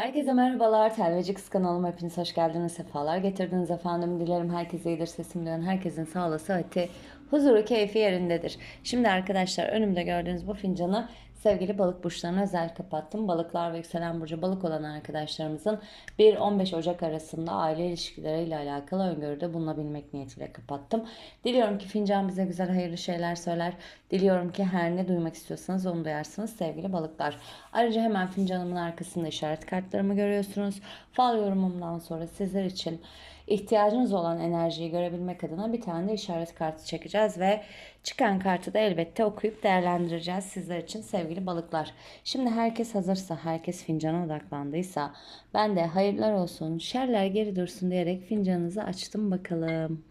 Herkese merhabalar. Telvecix kanalıma hepiniz hoş geldiniz. Sefalar getirdiniz efendim. Dilerim herkese iyidir. Sesim duyan herkesin sağlığı, sıhhati, huzuru, keyfi yerindedir. Şimdi arkadaşlar önümde gördüğünüz bu fincanı sevgili balık burçlarına özel kapattım. Balıklar ve yükselen burcu balık olan arkadaşlarımızın 1-15 Ocak arasında aile ilişkileriyle alakalı öngörüde bulunabilmek niyetiyle kapattım. Diliyorum ki fincan bize güzel hayırlı şeyler söyler. Diliyorum ki her ne duymak istiyorsanız onu duyarsınız sevgili balıklar. Ayrıca hemen fincanımın arkasında işaret kartlarımı görüyorsunuz. Fal yorumumdan sonra sizler için ihtiyacınız olan enerjiyi görebilmek adına bir tane de işaret kartı çekeceğiz ve çıkan kartı da elbette okuyup değerlendireceğiz sizler için sevgili balıklar. Şimdi herkes hazırsa, herkes fincana odaklandıysa ben de hayırlar olsun, şerler geri dursun diyerek fincanınızı açtım bakalım.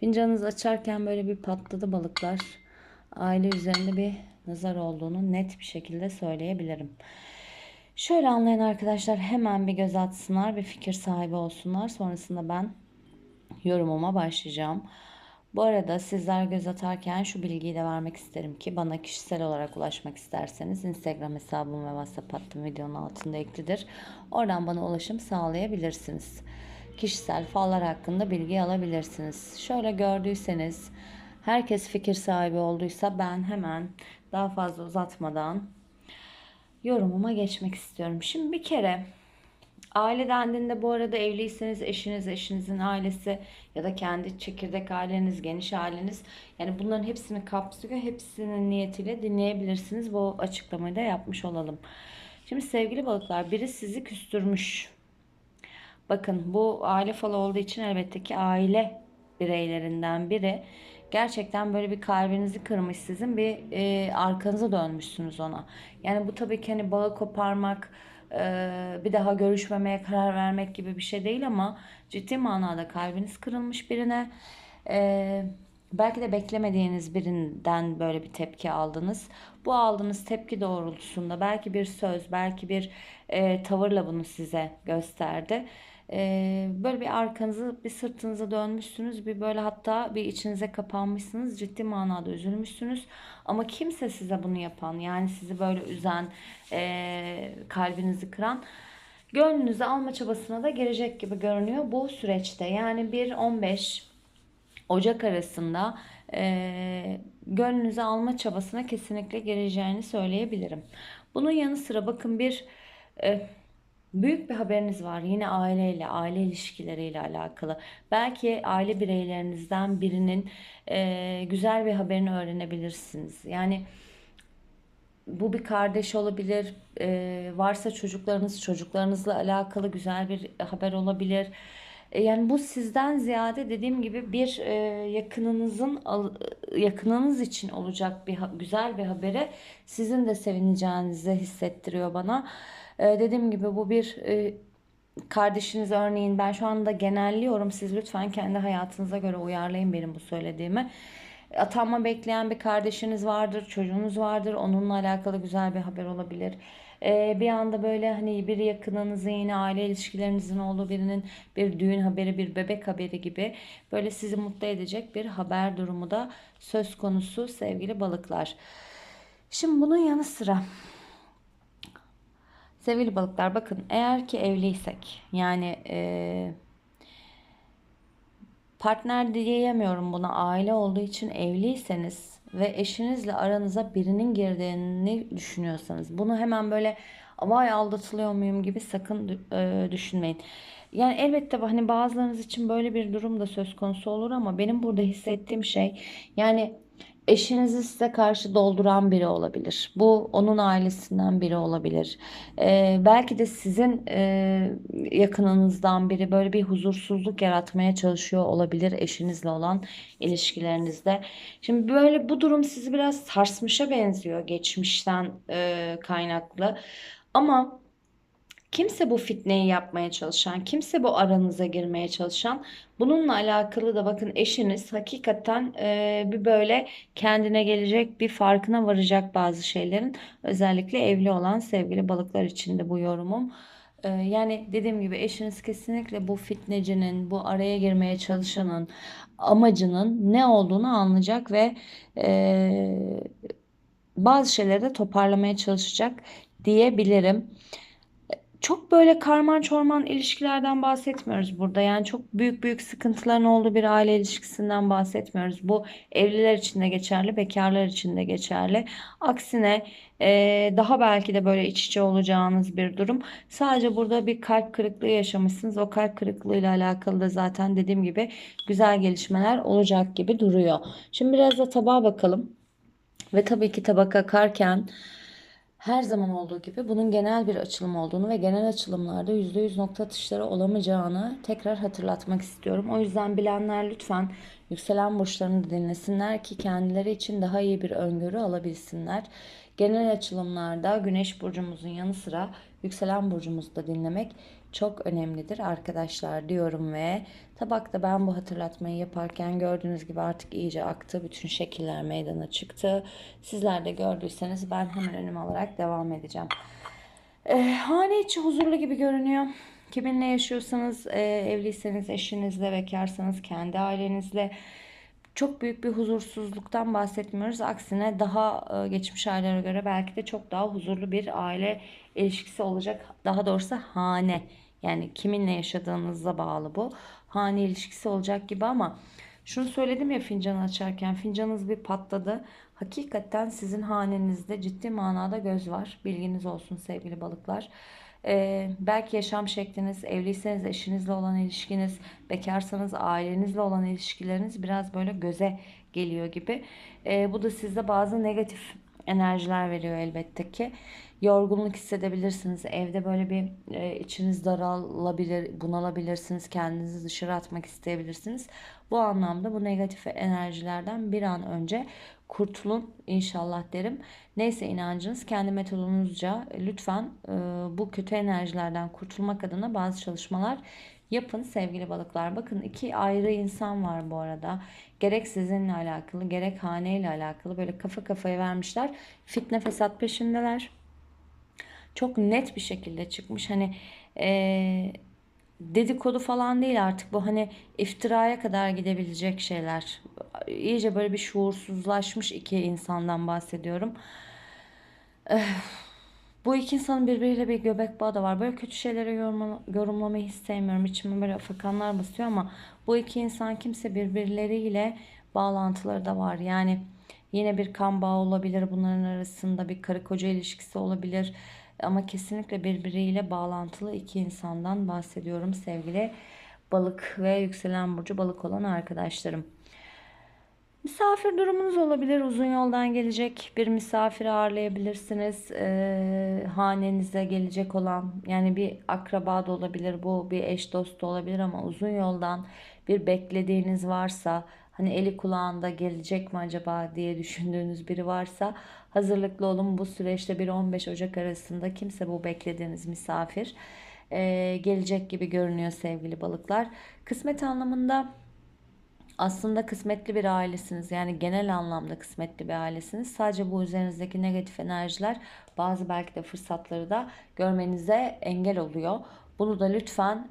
Fincanınızı açarken böyle bir patladı balıklar. Aile üzerinde bir nazar olduğunu net bir şekilde söyleyebilirim. Şöyle anlayan arkadaşlar hemen bir göz atsınlar, bir fikir sahibi olsunlar. Sonrasında ben yorumuma başlayacağım. Bu arada sizler göz atarken şu bilgiyi de vermek isterim ki bana kişisel olarak ulaşmak isterseniz Instagram hesabım ve WhatsApp hattım videonun altında eklidir. Oradan bana ulaşım sağlayabilirsiniz. Kişisel fallar hakkında bilgi alabilirsiniz. Şöyle gördüyseniz herkes fikir sahibi olduysa ben hemen daha fazla uzatmadan yorumuma geçmek istiyorum. Şimdi bir kere aile dendiğinde bu arada evliyseniz eşiniz, eşinizin ailesi ya da kendi çekirdek aileniz, geniş aileniz yani bunların hepsini kapsıyor. Hepsinin niyetiyle dinleyebilirsiniz. Bu açıklamayı da yapmış olalım. Şimdi sevgili balıklar biri sizi küstürmüş. Bakın bu aile falı olduğu için elbette ki aile bireylerinden biri gerçekten böyle bir kalbinizi kırmış sizin bir e, arkanıza dönmüşsünüz ona. Yani bu tabii ki hani bağı koparmak e, bir daha görüşmemeye karar vermek gibi bir şey değil ama ciddi manada kalbiniz kırılmış birine. E, belki de beklemediğiniz birinden böyle bir tepki aldınız. Bu aldığınız tepki doğrultusunda belki bir söz, belki bir e, tavırla bunu size gösterdi. Ee, böyle bir arkanızı bir sırtınıza dönmüşsünüz bir böyle hatta bir içinize kapanmışsınız ciddi manada üzülmüşsünüz ama kimse size bunu yapan yani sizi böyle üzen e, kalbinizi kıran gönlünüzü alma çabasına da girecek gibi görünüyor bu süreçte yani 1-15 Ocak arasında e, gönlünüzü alma çabasına kesinlikle gireceğini söyleyebilirim. Bunun yanı sıra bakın bir e, Büyük bir haberiniz var yine aileyle, aile ilişkileriyle alakalı. Belki aile bireylerinizden birinin e, güzel bir haberini öğrenebilirsiniz. Yani bu bir kardeş olabilir, e, varsa çocuklarınız, çocuklarınızla alakalı güzel bir haber olabilir. E, yani bu sizden ziyade dediğim gibi bir e, yakınınızın yakınınız için olacak bir güzel bir habere sizin de sevineceğinizi hissettiriyor bana. Ee, dediğim gibi bu bir e, kardeşiniz örneğin ben şu anda genelliyorum. Siz lütfen kendi hayatınıza göre uyarlayın benim bu söylediğimi. Atanma bekleyen bir kardeşiniz vardır, çocuğunuz vardır. Onunla alakalı güzel bir haber olabilir. Ee, bir anda böyle hani bir yakınınızın yine aile ilişkilerinizin olduğu birinin bir düğün haberi, bir bebek haberi gibi böyle sizi mutlu edecek bir haber durumu da söz konusu sevgili balıklar. Şimdi bunun yanı sıra Sevgili balıklar bakın eğer ki evliysek yani e, partner diyemiyorum buna aile olduğu için evliyseniz ve eşinizle aranıza birinin girdiğini düşünüyorsanız bunu hemen böyle vay aldatılıyor muyum gibi sakın e, düşünmeyin. Yani elbette hani bazılarınız için böyle bir durum da söz konusu olur ama benim burada hissettiğim şey yani eşinizi size karşı dolduran biri olabilir. Bu onun ailesinden biri olabilir. Ee, belki de sizin e, yakınınızdan biri böyle bir huzursuzluk yaratmaya çalışıyor olabilir eşinizle olan ilişkilerinizde. Şimdi böyle bu durum sizi biraz sarsmışa benziyor geçmişten e, kaynaklı. Ama Kimse bu fitneyi yapmaya çalışan, kimse bu aranıza girmeye çalışan. Bununla alakalı da bakın eşiniz hakikaten e, bir böyle kendine gelecek, bir farkına varacak bazı şeylerin. Özellikle evli olan sevgili balıklar için de bu yorumum. E, yani dediğim gibi eşiniz kesinlikle bu fitnecinin, bu araya girmeye çalışanın amacının ne olduğunu anlayacak ve e, bazı şeyleri de toparlamaya çalışacak diyebilirim. Çok böyle karman çorman ilişkilerden bahsetmiyoruz burada. Yani çok büyük büyük sıkıntıların olduğu bir aile ilişkisinden bahsetmiyoruz. Bu evliler için de geçerli, bekarlar için de geçerli. Aksine e, daha belki de böyle iç içe olacağınız bir durum. Sadece burada bir kalp kırıklığı yaşamışsınız. O kalp kırıklığıyla alakalı da zaten dediğim gibi güzel gelişmeler olacak gibi duruyor. Şimdi biraz da tabağa bakalım. Ve tabii ki tabak akarken her zaman olduğu gibi bunun genel bir açılım olduğunu ve genel açılımlarda %100 nokta atışları olamayacağını tekrar hatırlatmak istiyorum. O yüzden bilenler lütfen yükselen burçlarını dinlesinler ki kendileri için daha iyi bir öngörü alabilsinler. Genel açılımlarda güneş burcumuzun yanı sıra yükselen burcumuzu da dinlemek çok önemlidir arkadaşlar diyorum ve tabakta ben bu hatırlatmayı yaparken gördüğünüz gibi artık iyice aktı. Bütün şekiller meydana çıktı. Sizler de gördüyseniz ben hemen önüm alarak devam edeceğim. E, hane içi huzurlu gibi görünüyor. Kiminle yaşıyorsanız, e, evliyseniz eşinizle, bekarsanız kendi ailenizle çok büyük bir huzursuzluktan bahsetmiyoruz. Aksine daha e, geçmiş ailelere göre belki de çok daha huzurlu bir aile ilişkisi olacak. Daha doğrusu hane yani kiminle yaşadığınızla bağlı bu. Hane ilişkisi olacak gibi ama şunu söyledim ya fincanı açarken fincanınız bir patladı. Hakikaten sizin hanenizde ciddi manada göz var. Bilginiz olsun sevgili balıklar. Ee, belki yaşam şekliniz, evliyseniz eşinizle olan ilişkiniz, bekarsanız ailenizle olan ilişkileriniz biraz böyle göze geliyor gibi. Ee, bu da sizde bazı negatif enerjiler veriyor elbette ki. Yorgunluk hissedebilirsiniz. Evde böyle bir e, içiniz daralabilir, bunalabilirsiniz. Kendinizi dışarı atmak isteyebilirsiniz. Bu anlamda bu negatif enerjilerden bir an önce kurtulun inşallah derim. Neyse inancınız kendi metodunuzca lütfen e, bu kötü enerjilerden kurtulmak adına bazı çalışmalar yapın sevgili balıklar. Bakın iki ayrı insan var bu arada. Gerek sizinle alakalı gerek haneyle alakalı böyle kafa kafaya vermişler. Fitne fesat peşindeler. Çok net bir şekilde çıkmış. Hani e, dedikodu falan değil artık bu hani iftiraya kadar gidebilecek şeyler. İyice böyle bir şuursuzlaşmış iki insandan bahsediyorum. Eh, bu iki insanın birbiriyle bir göbek bağı da var. Böyle kötü şeylere yorumla, yorumlamayı hiç sevmiyorum. İçime böyle afakanlar basıyor ama bu iki insan kimse birbirleriyle bağlantıları da var. Yani yine bir kan bağı olabilir bunların arasında bir karı koca ilişkisi olabilir. Ama kesinlikle birbiriyle bağlantılı iki insandan bahsediyorum sevgili balık ve yükselen burcu balık olan arkadaşlarım. Misafir durumunuz olabilir. Uzun yoldan gelecek bir misafir ağırlayabilirsiniz. Ee, hanenize gelecek olan yani bir akraba da olabilir bu bir eş dost da olabilir ama uzun yoldan bir beklediğiniz varsa hani eli kulağında gelecek mi acaba diye düşündüğünüz biri varsa hazırlıklı olun. Bu süreçte 1-15 Ocak arasında kimse bu beklediğiniz misafir e, gelecek gibi görünüyor sevgili balıklar. Kısmet anlamında aslında kısmetli bir ailesiniz. Yani genel anlamda kısmetli bir ailesiniz. Sadece bu üzerinizdeki negatif enerjiler bazı belki de fırsatları da görmenize engel oluyor. Bunu da lütfen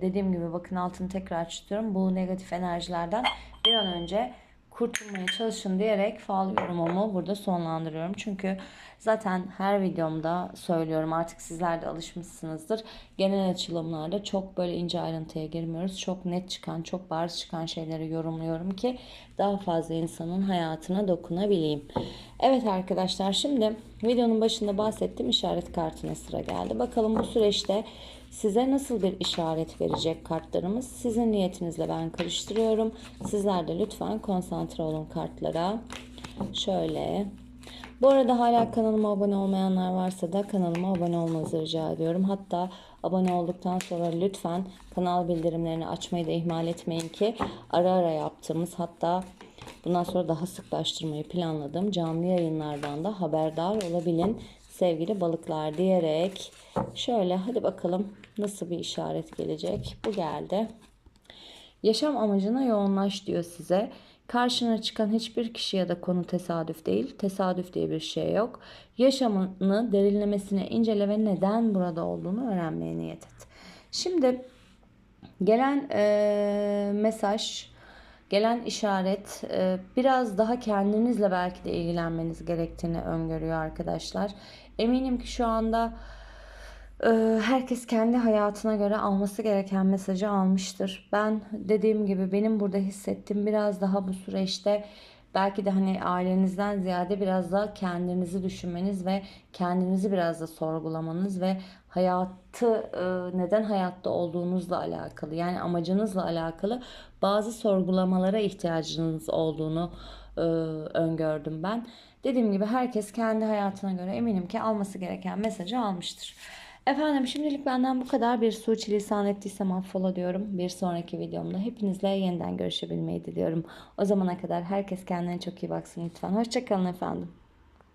dediğim gibi bakın altını tekrar çiziyorum. Bu negatif enerjilerden bir an önce kurtulmaya çalışın diyerek fal yorumumu burada sonlandırıyorum. Çünkü zaten her videomda söylüyorum artık sizler de alışmışsınızdır. Genel açılımlarda çok böyle ince ayrıntıya girmiyoruz. Çok net çıkan, çok bariz çıkan şeyleri yorumluyorum ki daha fazla insanın hayatına dokunabileyim. Evet arkadaşlar şimdi videonun başında bahsettiğim işaret kartına sıra geldi. Bakalım bu süreçte Size nasıl bir işaret verecek kartlarımız? Sizin niyetinizle ben karıştırıyorum. Sizler de lütfen konsantre olun kartlara. Şöyle. Bu arada hala kanalıma abone olmayanlar varsa da kanalıma abone olmanızı rica ediyorum. Hatta abone olduktan sonra lütfen kanal bildirimlerini açmayı da ihmal etmeyin ki ara ara yaptığımız hatta bundan sonra daha sıklaştırmayı planladığım canlı yayınlardan da haberdar olabilin sevgili balıklar diyerek şöyle hadi bakalım nasıl bir işaret gelecek. Bu geldi. Yaşam amacına yoğunlaş diyor size. Karşına çıkan hiçbir kişi ya da konu tesadüf değil. Tesadüf diye bir şey yok. Yaşamını derinlemesine incele ve neden burada olduğunu öğrenmeye niyet et. Şimdi gelen e, mesaj, gelen işaret e, biraz daha kendinizle belki de ilgilenmeniz gerektiğini öngörüyor arkadaşlar. Eminim ki şu anda Ee, herkes kendi hayatına göre alması gereken mesajı almıştır. Ben dediğim gibi benim burada hissettiğim biraz daha bu süreçte belki de hani ailenizden ziyade biraz da kendinizi düşünmeniz ve kendinizi biraz da sorgulamanız ve hayatı e, neden hayatta olduğunuzla alakalı yani amacınızla alakalı bazı sorgulamalara ihtiyacınız olduğunu e, öngördüm ben. Dediğim gibi herkes kendi hayatına göre eminim ki alması gereken mesajı almıştır. Efendim şimdilik benden bu kadar. Bir suçilisan ettiysem affola diyorum. Bir sonraki videomda hepinizle yeniden görüşebilmeyi diliyorum. O zamana kadar herkes kendine çok iyi baksın lütfen. Hoşçakalın efendim.